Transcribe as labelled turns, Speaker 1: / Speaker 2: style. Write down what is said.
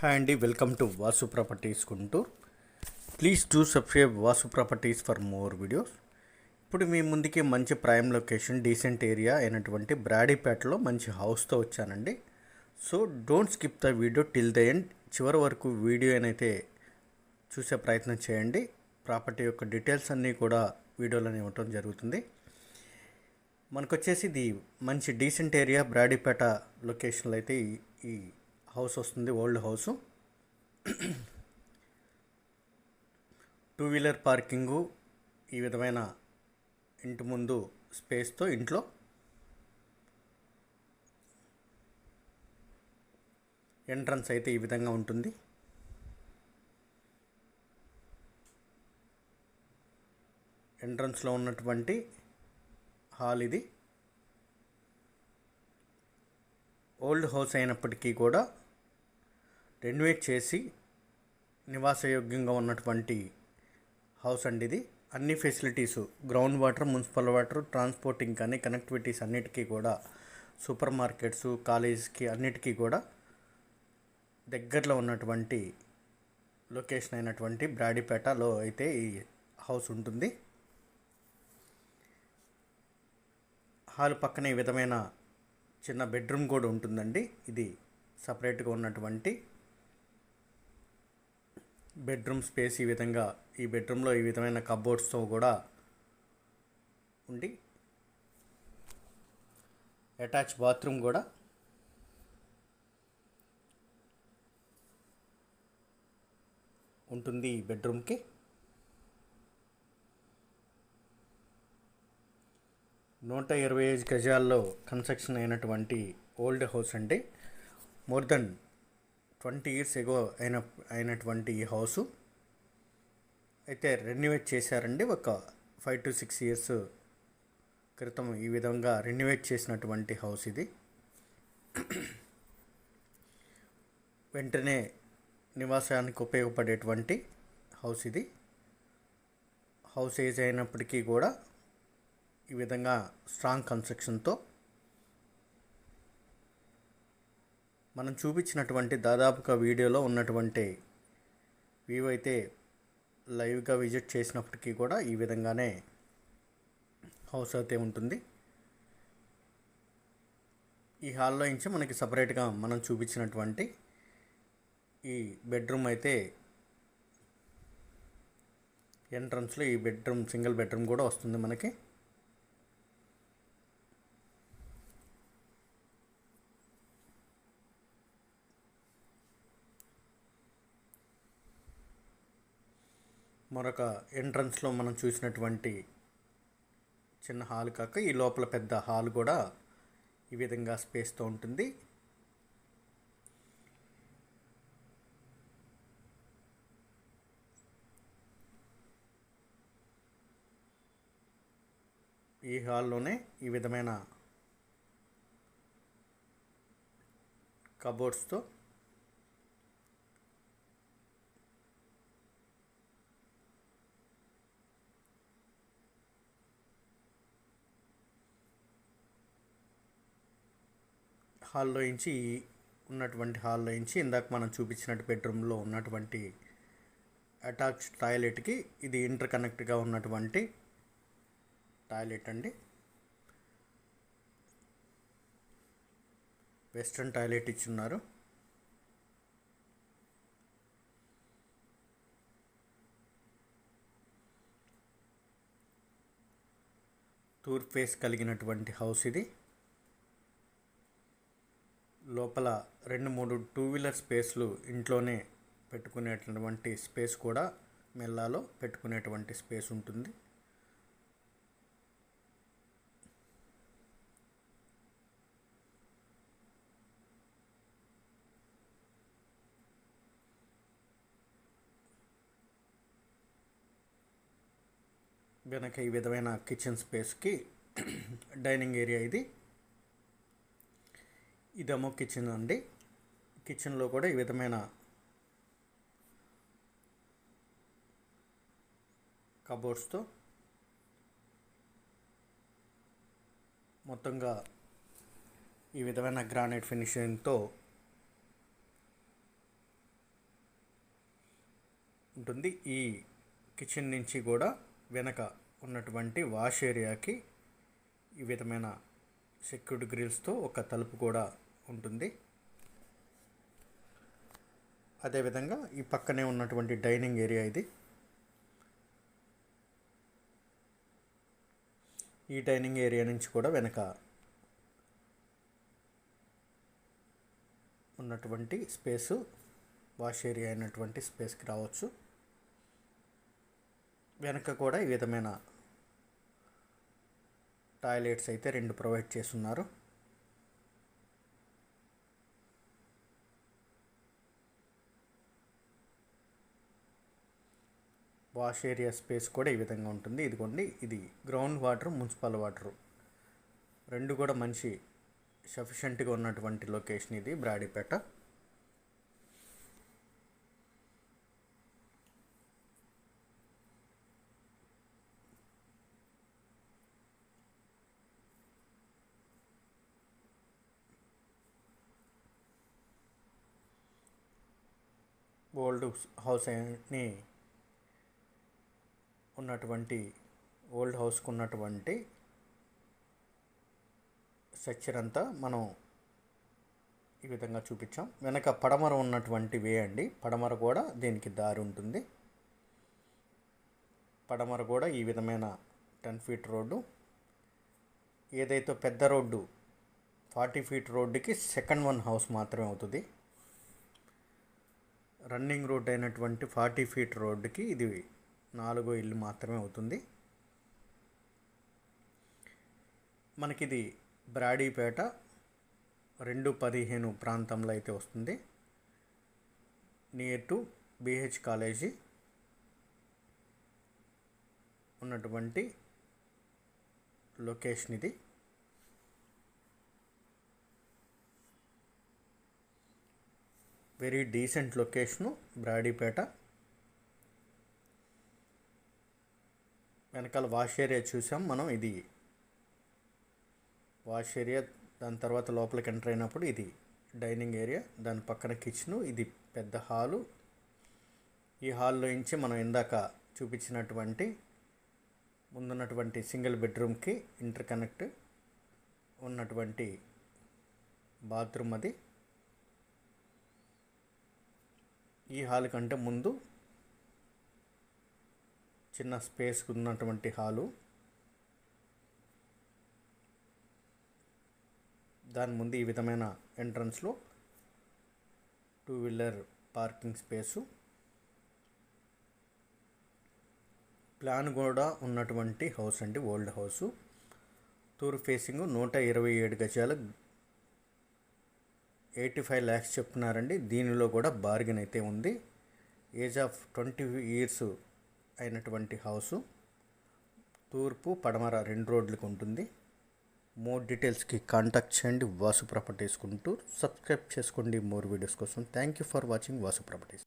Speaker 1: Hi అండి welcome to Vasu properties Guntur. Please do subscribe Vasu properties for more videos. ఇప్పుడు మీ ముందుకి మంచి ప్రైమ్ లొకేషన్ డీసెంట్ ఏరియా అయినటువంటి బ్రాడీపేటలో మంచి హౌస్తో వచ్చానండి. So don't skip the video till the end. చివరి వరకు వీడియో అయితే చూసే ప్రయత్నం చేయండి. ప్రాపర్టీ యొక్క డీటెయిల్స్ అన్నీ కూడా వీడియోలోనే ఇవ్వటం జరుగుతుంది. మనకు వచ్చేసి ఇది మంచి డీసెంట్ ఏరియా బ్రాడీపేట లొకేషన్లో అయితే ఈ ఈ హౌస్ వస్తుంది old house. Two wheeler parking ఈ విధమైన ఇంటి ముందు స్పేస్తో ఇంట్లో. ఎంట్రన్స్ అయితే ఈ విధంగా ఉంటుంది. ఎంట్రన్స్లో ఉన్నటువంటి హాల్ ఇది. ఓల్డ్ హౌస్ అయినప్పటికీ కూడా రెనోవేట్ చేసి నివాసయోగ్యంగా ఉన్నటువంటి హౌస్ అండి ఇది. అన్ని facilities ground water municipal water transporting కానీ కనెక్టివిటీస్ అన్నిటికీ కూడా సూపర్ మార్కెట్స్ కాలేజెస్కి అన్నిటికీ కూడా దగ్గరలో ఉన్నటువంటి లొకేషన్ అయినటువంటి బ్రాడీపేటలో అయితే ఈ హౌస్ ఉంటుంది. హాల్ పక్కన ఈ విధమైన చిన్న బెడ్రూమ్ కూడా ఉంటుందండి. ఇది సపరేట్గా ఉన్నటువంటి బెడ్రూమ్ స్పేస్ ఈ విధంగా ఈ బెడ్రూమ్లో ఈ విధమైన కబోర్డ్స్తో కూడా ఉండి అటాచ్ బాత్రూమ్ కూడా ఉంటుంది ఈ బెడ్రూమ్కి. నూట ఇరవై ఐదు గజాల్లో కన్స్ట్రక్షన్ అయినటువంటి ఓల్డ్ హౌస్ అండి. More than twenty years ago అయిన అయినటువంటి ఈ హౌసు. అయితే రెన్యువేట్ చేశారండి. ఒక ఫైవ్ టు సిక్స్ ఇయర్స్ క్రితం ఈ విధంగా రెన్యువేట్ చేసినటువంటి హౌస్ ఇది. వెంటనే నివాసానికి ఉపయోగపడేటువంటి హౌస్ ఇది. హౌస్ ఏజ్ అయినప్పటికీ కూడా ఈ విధంగా స్ట్రాంగ్ కన్స్ట్రక్షన్తో మనం చూపించినటువంటి దాదాపుగా వీడియోలో ఉన్నటువంటి వ్యూ అయితే లైవ్గా విజిట్ చేసినప్పటికీ కూడా ఈ విధంగానే హౌస్ అయితే ఉంటుంది. ఈ హాల్లో నుంచి మనకి సపరేట్గా మనం చూపించినటువంటి ఈ బెడ్రూమ్ అయితే ఎంట్రన్స్లో ఈ బెడ్రూమ్ సింగిల్ బెడ్రూమ్ కూడా వస్తుంది మనకి. మరొక ఎంట్రన్స్లో మనం చూసినటువంటి చిన్న హాల్ కాక ఈ లోపల పెద్ద హాల్ కూడా ఈ విధంగా స్పేస్తో ఉంటుంది. ఈ హాల్లోనే ఈ విధమైన కబోర్డ్స్తో హాల్లో నుంచి ఉన్నటువంటి హాల్లో నుంచి ఇందాక మనం చూపించినట్టు బెడ్రూమ్లో ఉన్నటువంటి అటాచ్ టాయిలెట్కి ఇది ఇంటర్ కనెక్ట్గా ఉన్నటువంటి టాయిలెట్ అండి. వెస్ట్రన్ టాయిలెట్ ఇచ్చున్నారు. టూర్ ఫేస్ కలిగినటువంటి హౌస్ ఇది. లోపల రెండు మూడు టూ వీలర్ స్పేస్లు ఇంట్లోనే పెట్టుకునేటటువంటి స్పేస్ కూడా మెల్లాలో పెట్టుకునేటువంటి స్పేస్ ఉంటుంది. వెనక ఈ విధమైన కిచెన్ స్పేస్కి డైనింగ్ ఏరియా ఇది. ఇదేమో కిచెన్ అండి. కిచెన్లో కూడా ఈ విధమైన కబోర్డ్స్తో మొత్తంగా ఈ విధమైన గ్రానైట్ ఫినిషింగ్తో ఉంటుంది. ఈ కిచెన్ నుంచి కూడా వెనక ఉన్నటువంటి వాష్ ఏరియాకి ఈ విధమైన సెక్యూరిటీ గ్రిల్స్తో ఒక తలుపు కూడా ఉంటుంది. అదేవిధంగా ఈ పక్కనే ఉన్నటువంటి డైనింగ్ ఏరియా ఇది. ఈ డైనింగ్ ఏరియా నుంచి కూడా వెనక ఉన్నటువంటి స్పేసు వాష్ ఏరియా అయినటువంటి స్పేస్కి రావచ్చు. వెనక కూడా ఈ విధమైన టాయిలెట్స్ అయితే రెండు ప్రొవైడ్ చేస్తున్నారు. వాష్ ఏరియా స్పేస్ కూడా ఈ విధంగా ఉంటుంది. ఇదిగోండి ఇది గ్రౌండ్ వాటర్ మున్సిపల్ వాటర్. రెండు కూడా మంచి సఫిషియెంట్గా ఉన్నటువంటి లొకేషన్ ఇది బ్రాడీపేట. ఓల్డ్ హౌస్ అని ఉన్నటువంటి ఓల్డ్ హౌస్కు ఉన్నటువంటి స్ట్రక్చర్ అంతా మనం ఈ విధంగా చూపించాం. వెనక పడమర ఉన్నటువంటి వే అండి. పడమర కూడా దీనికి దారి ఉంటుంది. పడమర కూడా ఈ విధమైన టెన్ ఫీట్ రోడ్డు. ఏదైతే పెద్ద రోడ్డు ఫార్టీ ఫీట్ రోడ్డుకి సెకండ్ వన్ హౌస్ మాత్రమే అవుతుంది. రన్నింగ్ రోడ్ అయినటువంటి ఫార్టీ ఫీట్ రోడ్డుకి ఇది నాలుగో ఇల్లు మాత్రమే అవుతుంది. మనకిది బ్రాడీపేట రెండు పదిహేను ప్రాంతంలో అయితే వస్తుంది. నియర్ టు బీహెచ్ కాలేజీ ఉన్నటువంటి లొకేషన్ ఇది. వెరీ డీసెంట్ లొకేషను బ్రాడీపేట వెనకాల వాష్ ఏరియా చూసాం మనం ఇది. వాష్ ఏరియా దాని తర్వాత లోపలికి ఎంటర్ అయినప్పుడు ఇది. డైనింగ్ ఏరియా దాని పక్కన కిచెను ఇది పెద్ద హాలు. ఈ హాల్లో నుంచి మనం ఇందాక చూపించినటువంటి ముందున్నటువంటి సింగిల్ బెడ్రూమ్కి ఇంటర్ కనెక్ట్ ఉన్నటువంటి బాత్రూమ్ అది. ఈ హాల్ కంటే ముందు చిన్న స్పేస్ ఉన్నటువంటి హాలు. దాని ముందు ఈ విధమైన ఎంట్రన్స్లో two wheeler parking space. Plan కూడా ఉన్నటువంటి హౌస్ అండి ఓల్డ్ హౌసు. టూర్ ఫేసింగ్ నూట ఇరవై ఏడు గజాలు ఎయిటీ ఫైవ్ ల్యాక్స్ చెప్తున్నారండి. దీనిలో కూడా బార్గెన్ అయితే ఉంది. ఏజ్ ఆఫ్ ట్వంటీ ఇయర్స్ అయినటువంటి హౌసు తూర్పు పడమర రెండు రోడ్లకు ఉంటుంది. మోర్ డీటెయిల్స్కి కాంటాక్ట్ చేయండి. వాసు ప్రాపర్టీస్ కుంటూ సబ్స్క్రైబ్ చేసుకోండి. మోర్ వీడియోస్ కోసం. Thank you for watching Vasu properties.